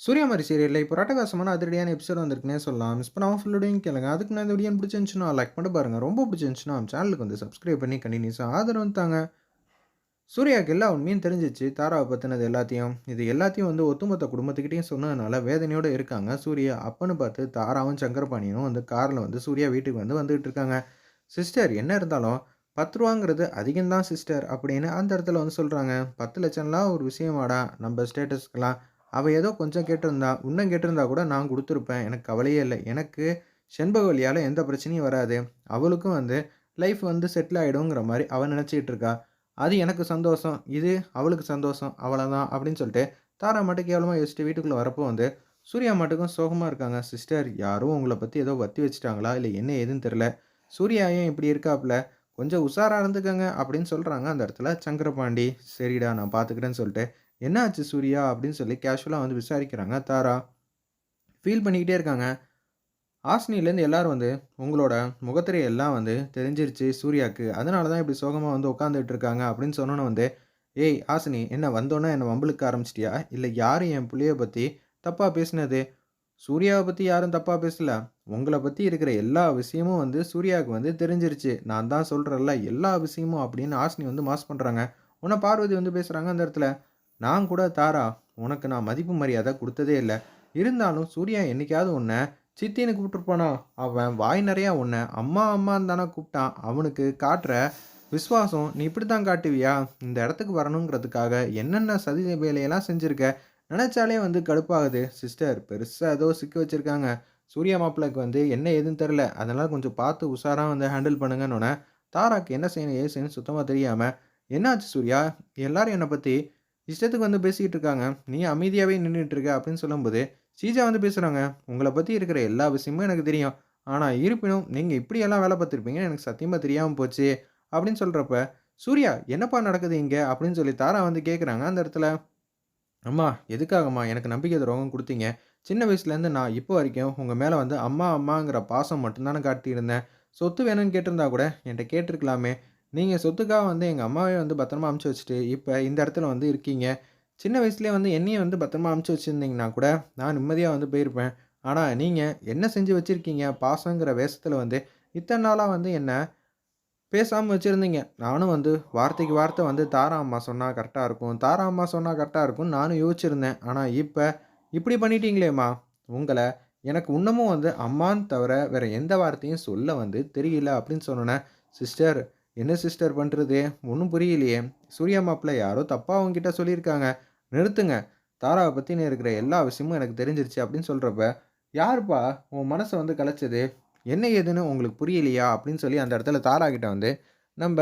சூரியமாரி சீரியலில் இப்போ ரட்டகாசமான அதிரடியான எபிசோட் வந்திருக்குன்னே சொல்லலாம். மிஸ் பண்ணாமல் ஃபுல்லோடையும் கேளுங்க. அதுக்கு நான் இந்த வீடியோ பிடிச்சிருந்துச்சுன்னா லைக் பண்ணி பாருங்கள் ரொம்ப பிடிச்சிருந்துச்சுன்னா நம்ம சேனலுக்கு வந்து சப்ஸ்கிரைப் பண்ணி கண்டினியூஸாக ஆதரவு தாங்க. சூர்யாவுக்கு எல்லா உண்மையும் தெரிஞ்சிச்சு. தாராவை பற்றினது எல்லாத்தையும். இது எல்லாத்தையும் வந்து ஒத்துமொத்த குடும்பத்துக்கிட்டையும் சொன்னதுனால வேதனையோடு இருக்காங்க சூர்யா. அப்பன்னு பார்த்து தாராவும் சங்கரபாணியும் வந்து காரில் வந்து சூர்யா வீட்டுக்கு வந்து வந்துகிட்டு இருக்காங்க. சிஸ்டர் என்ன இருந்தாலும் பத்து ரூபாங்கிறது அதிகம்தான் சிஸ்டர் அப்படின்னு அந்த இடத்துல வந்து சொல்கிறாங்க பத்து லட்சம்லாம் ஒரு விஷயமாடா நம்ம ஸ்டேட்டஸ்க்குலாம். அவள் ஏதோ கொஞ்சம் கேட்டிருந்தா. இன்னும் கேட்டிருந்தா கூட நான் கொடுத்துருப்பேன் எனக்கு கவலையே இல்லை எனக்கு செண்பகவல்லியால எந்த பிரச்சனையும் வராது. அவளுக்கும் வந்து லைஃப் வந்து செட்டில் ஆகிடுங்கிற மாதிரி அவள் நினச்சிக்கிட்டு இருக்கா. அது எனக்கு சந்தோஷம். இது அவளுக்கு சந்தோஷம். அவ்வளோதான் அப்படின்னு சொல்லிட்டு தாரா மட்டும் கேவலமாக யோசிச்சுட்டு வீட்டுக்குள்ளே வரப்போ வந்து சூர்யா மட்டுக்கும் சோகமாக இருக்காங்க. சிஸ்டர் யாரும் உங்களை பற்றி ஏதோ வத்தி வச்சுட்டாங்களா? இல்லை என்ன ஏதுன்னு தெரியல. சூர்யா ஏன் இப்படி இருக்காப்ல? கொஞ்சம் உஷாராக இருந்துக்கங்க அப்படின்னு சொல்கிறாங்க அந்த இடத்துல சங்கரபாண்டி. சரிடா நான் பார்த்துக்கிறேன்னு சொல்லிட்டு, என்ன ஆச்சு சூர்யா? அப்படின்னு சொல்லி கேஷுவலாக வந்து விசாரிக்கிறாங்க தாரா. ஃபீல் பண்ணிக்கிட்டே இருக்காங்க. ஆஸ்னிலேருந்து எல்லோரும் வந்து உங்களோட முகத்திரை எல்லாம் வந்து தெரிஞ்சிருச்சு சூர்யாக்கு. அதனால தான் இப்படி சோகமாக வந்து உட்காந்துட்டு இருக்காங்க அப்படின்னு சொன்னோனே வந்து, ஏய் ஆசினி என்ன வந்தோனே என்ன வம்பளுக்கு ஆரம்பிச்சிட்டியா? இல்லை யார் என் பிள்ளையை பற்றி தப்பாக பேசினது? சூர்யாவை பற்றி யாரும் தப்பாக பேசல. உங்களை பற்றி இருக்கிற எல்லா விஷயமும் வந்து சூர்யாவுக்கு வந்து தெரிஞ்சிருச்சு. நான் தான் சொல்கிறல்ல எல்லா விஷயமும் அப்படின்னு ஆசினி வந்து மாஸ் பண்ணுறாங்க உன்னை பார்வதி வந்து பேசுகிறாங்க அந்த இடத்துல. நான் கூட தாரா உனக்கு நான் மதிப்பு மரியாதை கொடுத்ததே இல்லை இருந்தாலும் சூர்யா என்னைக்காவது உன்னை சித்தின்னு கூப்பிட்டுருப்பானா? அவன் வாய் நிறையா உன்னை அம்மா அம்மான்னு தானே கூப்பிட்டான். அவனுக்கு காட்டுற விசுவாசம் நீ இப்படி தான் காட்டுவியா? இந்த இடத்துக்கு வரணுங்கிறதுக்காக என்னென்ன சதி வேலையெல்லாம் செஞ்சுருக்க நினச்சாலே வந்து கடுப்பாகுது. சிஸ்டர் பெருசாக ஏதோ சிக்க வச்சிருக்காங்க. சூர்யா மாப்பிள்ளைக்கு வந்து என்ன ஏதுன்னு தெரில அதனால் கொஞ்சம் பார்த்து உஷாராக வந்து ஹேண்டில் பண்ணுங்கன்னு தாராக்கு என்ன செய்யணும், ஏது செய்யணும்னு தெரியாமல் என்னாச்சு சூர்யா? எல்லாரும் என்னை பற்றி இஷ்டத்துக்கு வந்து பேசிக்கிட்டு இருக்காங்க. நீ அமைதியாகவே நின்றுட்டு இருக்க அப்படின்னு சொல்லும்போது, சீஜா வந்து பேசுகிறாங்க உங்களை பற்றி இருக்கிற எல்லா விஷயமும் எனக்கு தெரியும். ஆனால் இருப்பினும் நீங்கள் இப்படியெல்லாம் வேலை பார்த்துருப்பீங்கன்னு எனக்கு சத்தியமாக தெரியாமல் போச்சு. அப்படின்னு சொல்கிறப்ப சூர்யா என்னப்பா நடக்குது இங்கே அப்படின்னு சொல்லி தாரா வந்து கேட்குறாங்க அந்த இடத்துல. அம்மா எதுக்காகம்மா எனக்கு நம்பிக்கை துரோகம் கொடுத்தீங்க சின்ன வயசுலேருந்து நான் இப்போ வரைக்கும் உங்கள் மேலே வந்து அம்மா அம்மாங்கிற பாசம் மட்டும்தானே காட்டியிருந்தேன். சொத்து வேணும்னு கேட்டிருந்தா கூட என்கிட்ட கேட்டிருக்கலாமே நீங்கள் சொத்துக்காக வந்து எங்கள் அம்மாவே வந்து பத்திரமா அமுச்சு வச்சுட்டு, இப்போ இந்த இடத்துல வந்து இருக்கீங்க. சின்ன வயசுலேயே வந்து என்னையும் வந்து பத்திரமா அனுப்பிச்சு வச்சிருந்தீங்கன்னா கூட, நான் நிம்மதியாக வந்து போயிருப்பேன். ஆனால் நீங்கள் என்ன செஞ்சு வச்சுருக்கீங்க பாசங்கிற வேஷத்தில் வந்து இத்தனை நாளாக வந்து என்ன பேசாமல் வச்சுருந்தீங்க நானும் வந்து வார்த்தைக்கு வார்த்தை வந்து தாரா அம்மா சொன்னால் கரெக்டாக இருக்கும். தாரா அம்மா சொன்னால் கரெக்டாக இருக்கும்னு நானும் யோசிச்சிருந்தேன். ஆனால் இப்போ இப்படி பண்ணிட்டீங்களேம்மா! உங்களை எனக்கு இன்னமும் வந்து அம்மான்னு தவிர வேறு எந்த வார்த்தையும் சொல்ல வந்து தெரியல அப்படின்னு சொன்னோனே, சிஸ்டர் என்ன சிஸ்டர் பண்ணுறது ஒன்றும் புரியலையே. சூர்யா மாப்பிள்ள யாரோ தப்பாக அவங்ககிட்ட சொல்லியிருக்காங்க. நிறுத்துங்க. தாராவை பத்தின இருக்கிற எல்லா விஷயமும் எனக்கு தெரிஞ்சிருச்சு அப்படின்னு சொல்கிறப்ப யாருப்பா உன் மனசை வந்து கலைச்சது? என்ன ஏதுன்னு உங்களுக்கு புரியலையா? அப்படின்னு சொல்லி அந்த இடத்துல தாரா கிட்ட வந்து நம்ம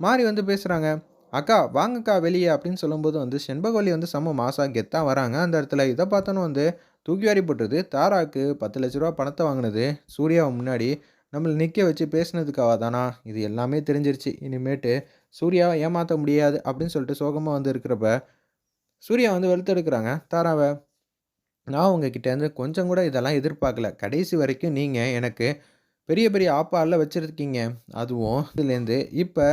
மாறி வந்து பேசுகிறாங்க அக்கா வாங்கக்கா வெளியே அப்படின்னு சொல்லும்போது வந்து செண்பகவல்லி வந்து செம்ம மாசாக கெத்தாக வராங்க அந்த இடத்துல. இதை பார்த்தோன்னு வந்து தூக்கி வாரி போட்டுருது. தாராக்கு ரூ. 10,00,000 பணத்த வாங்குனது சூர்யாவ முன்னாடி நம்மளை நிற்க வச்சு பேசினதுக்காக தானா? இது எல்லாமே தெரிஞ்சிருச்சு. இனிமேட்டு சூர்யாவை ஏமாற்ற முடியாது அப்படின்னு சொல்லிட்டு சோகமாக வந்து இருக்கிறப்ப, சூர்யா வந்து வெளுத்தெடுக்கிறாங்க தாராவை நான் உங்ககிட்டேருந்து கொஞ்சம் கூட இதெல்லாம் எதிர்பார்க்கல. கடைசி வரைக்கும் நீங்கள் எனக்கு பெரிய பெரிய ஆப்பாலில் வச்சுருக்கீங்க அதுவும் இதுலேருந்து இப்போ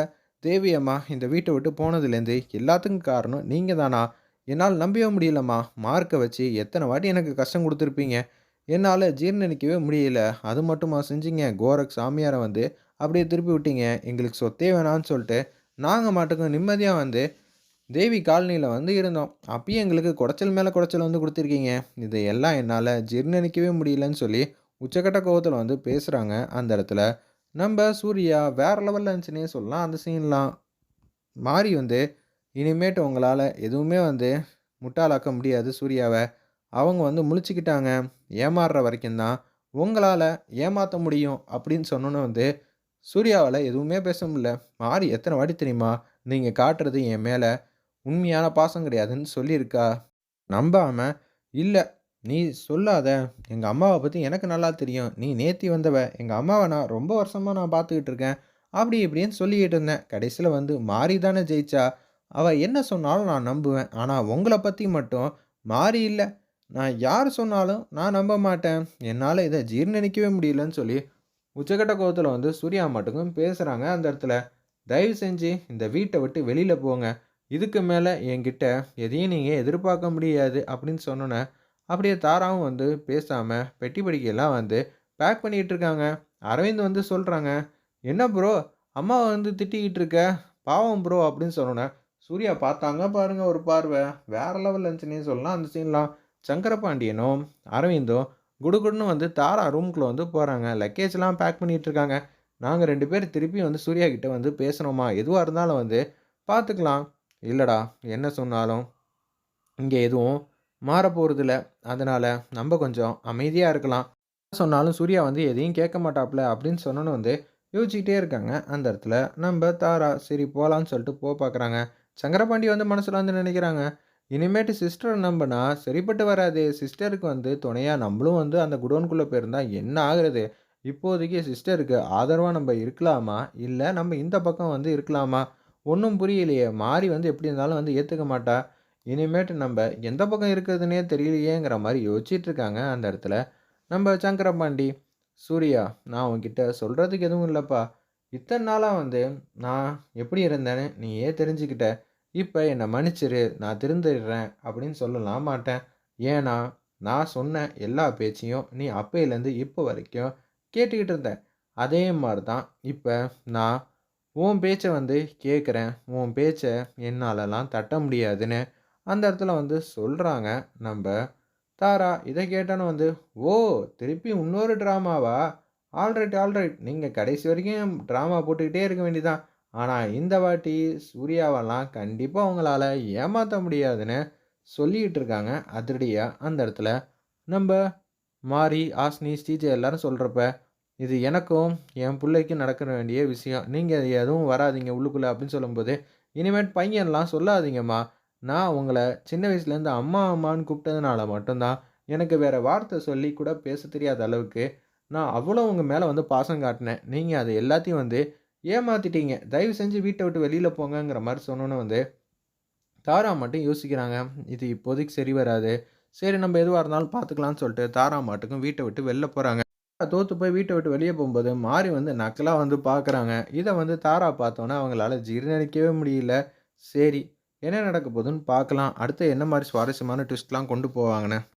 தேவி அம்மா இந்த வீட்டை விட்டு போனதுலேருந்து எல்லாத்துக்கும் காரணம் நீங்கள் தானா? என்னால் நம்பவே முடியலம்மா. மார்க்கை வச்சு எத்தனை வாட்டி எனக்கு கஷ்டம் கொடுத்துருப்பீங்க என்னால் ஜீரணிக்கவே முடியல. அது மட்டுமா செஞ்சீங்க? கோரக் சாமியாரை வந்து அப்படியே திருப்பி விட்டீங்க. எங்களுக்கு சொத்தே வேணான்னு சொல்லிட்டு, நாங்கள் மாட்டுக்கும் நிம்மதியாக வந்து தேவி காலனியில் வந்து இருந்தோம். அப்பயும் எங்களுக்கு குடைச்சல் மேலே குடைச்சல் வந்து கொடுத்துருக்கீங்க இதையெல்லாம் என்னால் ஜீர்ணிக்கவே முடியலன்னு சொல்லி உச்சக்கட்ட கோபத்தில் வந்து பேசுகிறாங்க அந்த இடத்துல. நம்ம சூர்யா வேறு லெவலில் இருந்துச்சுன்னே சொல்லலாம் அந்த சீன்லாம். மாறி வந்து இனிமேட்டு உங்களால் எதுவுமே வந்து முட்டாளாக்க முடியாது சூர்யாவை அவங்க வந்து முழிச்சுக்கிட்டாங்க. ஏமாறுற வரைக்கும் தான் உங்களால் ஏமாற்ற முடியும் அப்படின்னு சொன்னோன்னு வந்து, சூர்யாவால் எதுவுமே பேச முடியல. மாறி எத்தனை வாட்டி தெரியுமா? நீங்கள் காட்டுறது என் மேலே உண்மையான பாசம் கிடையாதுன்னு சொல்லியிருக்கா. நம்பாம, இல்லை நீ சொல்லாத. எங்கள் அம்மாவை பற்றி எனக்கு நல்லா தெரியும். நீ நேத்தி வந்தவ. எங்கள் அம்மாவை நான் ரொம்ப வருஷமாக நான் பார்த்துக்கிட்டு இருக்கேன். அப்படி இப்படின்னு சொல்லிக்கிட்டு இருந்தேன். கடைசியில் வந்து மாறி தானே ஜெயிச்சா. அவள் என்ன சொன்னாலும் நான் நம்புவேன். ஆனால் உங்களை பற்றி மட்டும் மாறி இல்லை நான் யார் சொன்னாலும் நான் நம்ப மாட்டேன். என்னால் இதை ஜீர்ணிக்கவே முடியலன்னு சொல்லி உச்சக்கட்ட கோவத்தில் வந்து சூர்யா மட்டுக்கும் பேசுகிறாங்க அந்த இடத்துல. தயவு செஞ்சு இந்த வீட்டை விட்டு வெளியில் போங்க. இதுக்கு மேலே என்கிட்ட எதையும் நீங்கள் எதிர்பார்க்க முடியாது அப்படின்னு சொன்னோன்னே அப்படியே தாராவும் வந்து பேசாமல் பெட்டி படிக்கையெல்லாம் வந்து பேக் பண்ணிக்கிட்டு இருக்காங்க. அரவிந்த் வந்து சொல்கிறாங்க "என்ன ப்ரோ அம்மாவை வந்து திட்டிக்கிட்டு இருக்க? பாவம் ப்ரோ" அப்படின்னு சொன்னோன்னே சூர்யா பார்த்தாங்க பாருங்கள் ஒரு பார்வை. வேறு லெவலில் இருந்துச்சுன்னே சொல்லலாம் அந்த சீன்லாம். சங்கரபாண்டியனும், அரவிந்தும் குடுகுடுன்னு வந்து தாரா ரூம்குள்ள வந்து போகிறாங்க லக்கேஜ்லாம் பேக் பண்ணிகிட்டு இருக்காங்க. நாங்கள் ரெண்டு பேர் திருப்பி வந்து சூர்யா கிட்டே வந்து பேசணுமா, எதுவாக இருந்தாலும் வந்து பார்த்துக்கலாம். இல்லைடா என்ன சொன்னாலும் இங்கே எதுவும் மாறப்போகிறதில்ல அதனால் நம்ம கொஞ்சம் அமைதியாக இருக்கலாம். என்ன சொன்னாலும் சூர்யா வந்து எதையும் கேட்க மாட்டாப்ல அப்படின்னு சொன்னோன்னு வந்து யோசிச்சுக்கிட்டே இருக்காங்க. அந்த இடத்துல நம்ம தாரா சரி போகலான்னு சொல்லிட்டு போக பார்க்குறாங்க. சங்கரபாண்டி வந்து மனசில் வந்து நினைக்கிறாங்க, இனிமேட்டு சிஸ்டரை நம்பினா சரிப்பட்டு வராது சிஸ்டருக்கு வந்து துணையாக நம்மளும் வந்து அந்த குடோனுக்குள்ளே போயிருந்தா என்ன ஆகுறது? இப்போதைக்கு சிஸ்டருக்கு ஆதரவாக நம்ம இருக்கலாமா? இல்லை நம்ம இந்த பக்கம் வந்து இருக்கலாமா? ஒன்றும் புரியலையே. மாறி வந்து எப்படி இருந்தாலும் வந்து ஏற்றுக்க மாட்டா. இனிமேட்டு நம்ம எந்த பக்கம் இருக்கிறதுனே தெரியலையேங்கிற மாதிரி யோசிச்சுட்டு இருக்காங்க அந்த இடத்துல. நம்ம சங்கரபாண்டி, "சூர்யா நான் உங்ககிட்ட சொல்கிறதுக்கு எதுவும் இல்லைப்பா இத்தனை நாளாக வந்து நான் எப்படி இருந்தேன்னு நீயே தெரிஞ்சுக்கிட்ட. இப்போ என்னை மன்னிச்சிரு. நான் திருந்திடுறேன்" அப்படின்னு சொல்லலாம் மாட்டேன். ஏன்னா, நான் சொன்ன எல்லா பேச்சையும் நீ அப்பையிலேருந்து இப்போ வரைக்கும் கேட்டுக்கிட்டு இருந்த. அதே மாதிரி தான் இப்போ நான் உன் பேச்சை வந்து கேட்குறேன். உன் பேச்சை என்னாலலாம் தட்ட முடியாதுன்னு அந்த இடத்துல வந்து சொல்கிறாங்க நம்ம தாரா. இதை கேட்டோன்னு வந்து, "ஓ! திருப்பி இன்னொரு ட்ராமாவா? Alright, alright. நீங்கள் கடைசி வரைக்கும் ட்ராமா போட்டுக்கிட்டே இருக்க வேண்டியது ஆனால் இந்த வாட்டி சூர்யாவெல்லாம் கண்டிப்பாக அவங்களால ஏமாற்ற முடியாதுன்னு" சொல்லிக்கிட்டு இருக்காங்க அதிரடியாக அந்த இடத்துல. நம்ம மாரி, ஆஸ்னி ஸ்ரீஜா எல்லாரும் சொல்கிறப்ப "இது எனக்கும் என் பிள்ளைக்கும் நடக்க வேண்டிய விஷயம். நீங்கள் எதுவும் வராதீங்க உள்ளுக்குள்ளே அப்படின்னு சொல்லும்போது, இனிமேல் பையன்லாம் சொல்லாதீங்கம்மா. நான் உங்களை சின்ன வயசுலேருந்து அம்மா, அம்மான்னு கூப்பிட்டதுனால மட்டும்தான் எனக்கு வேறு வார்த்தை சொல்லி கூட பேசத் தெரியாத அளவுக்கு நான் அவ்வளோ உங்கள் மேலே வந்து பாசம் காட்டினேன். நீங்கள் அது எல்லாத்தையும் வந்து ஏமாத்திட்டீங்க. தயவு செஞ்சு வீட்டை விட்டு வெளியில் போங்கங்கிற" மாதிரி சொன்னோன்னே வந்து தாரா மட்டும் யோசிக்கிறாங்க. இது இப்போதைக்கு சரி வராது. சரி நம்ம எதுவாக இருந்தாலும் பார்த்துக்கலாம்னு சொல்லிட்டு தாரா மாட்டுக்கும் வீட்டை விட்டு வெளில போகிறாங்க தோற்று போய் வீட்டை விட்டு வெளியே போகும்போது மாறி வந்து நக்கலாக வந்து பார்க்குறாங்க. இதை வந்து தாரா பார்த்தோன்னே அவங்களால ஜீரணிக்கவே முடியல. சரி என்ன நடக்க போகுதுன்னு பார்க்கலாம். அடுத்து என்ன மாதிரி சுவாரஸ்யமான ட்விஸ்ட்லாம் கொண்டு போவாங்கன்னு.